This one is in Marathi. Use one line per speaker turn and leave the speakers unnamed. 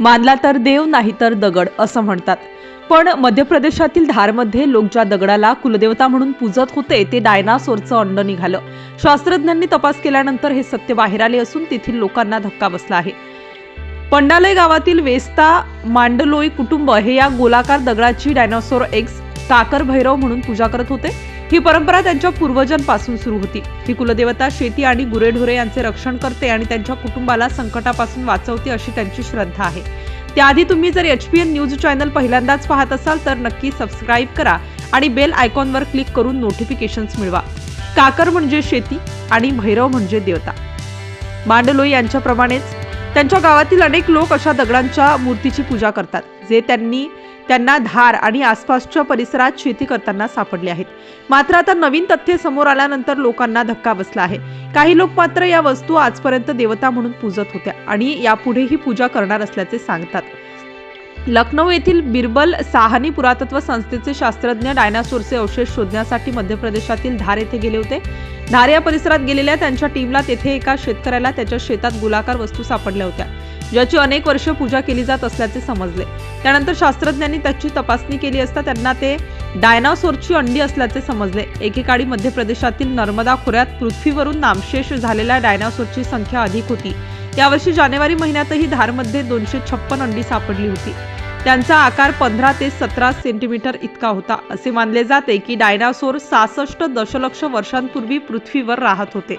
मानला तर देव नाही तर दगड असं म्हणतात. पण मध्य प्रदेशातील धारमध्ये लोक ज्या दगडाला कुलदेवता म्हणून पूजत होते ते डायनासोरचं अंड निघालं. शास्त्रज्ञांनी तपास केल्यानंतर हे सत्य बाहेर आले असून तेथील लोकांना धक्का बसला आहे. पंडालय गावातील वेस्ता मांडलोई कुटुंब हे या गोलाकार दगडाची डायनासोर एक्स काकर भैरव म्हणून पूजा करत होते. ही परंपरा त्यांच्या पूर्वजांपासून सुरू होती. ही कुलदेवता शेती आणि गुरेढोरे यांचे रक्षण करते आणि त्यांच्या कुटुंबाला संकटापासून वाचवते अशी त्यांची श्रद्धा आहे. त्याआधी तुम्ही जर H P N news channel पहिल्यांदाच पाहत असाल तर नक्की सबस्क्राईब करा आणि बेल आयकॉनवर क्लिक करून नोटिफिकेशन्स मिळवा. काकर म्हणजे शेती आणि भैरव म्हणजे देवता. मांडलोई यांच्याप्रमाणेच त्यांच्या गावातील अनेक लोक अशा दगडांच्या मूर्तीची पूजा करतात जे त्यांनी त्यांना धार आणि आसपासच्या परिसरात शेती करताना सापडले आहेत. मात्र आता नवीन तथ्य समोर आल्यानंतर लोकांना धक्का बसला आहे. काही लोक मात्र या वस्तू आजपर्यंत देवता म्हणून पूजत होत्या आणि यापुढेही पूजा करणार असल्याचे सांगतात. लखनौ येथील बिरबल साहनी पुरातत्व संस्थेचे शास्त्रज्ञ डायनासोरचे अवशेष शोधण्यासाठी मध्य प्रदेशातील धार येथे गेले होते. धार या परिसरात गेलेल्या त्यांच्या टीमला तेथे एका शेतकऱ्याला त्याच्या शेतात गोलाकार वस्तू सापडल्या होत्या ज्याची अनेक वर्ष पूजा केली जात असल्याचे समजले. त्यानंतर शास्त्रज्ञांनी त्याची तपासणी केली असता त्यांना ते डायनासोरची अंडी असल्याचे समजले. एकेकाळी मध्य प्रदेशातील नर्मदा खोऱ्यात पृथ्वीवरून नामशेष झालेल्या डायनासोरची संख्या अधिक होती. यावर्षी जानेवारी महिन्यातही धारमध्ये दोनशे छप्पन अंडी सापडली होती. त्यांचा आकार पंधरा ते सतरा सेंटीमीटर इतका होता. असे मानले जाते की डायनासोर सासष्ट दशलक्ष वर्षांपूर्वी पृथ्वीवर राहत होते.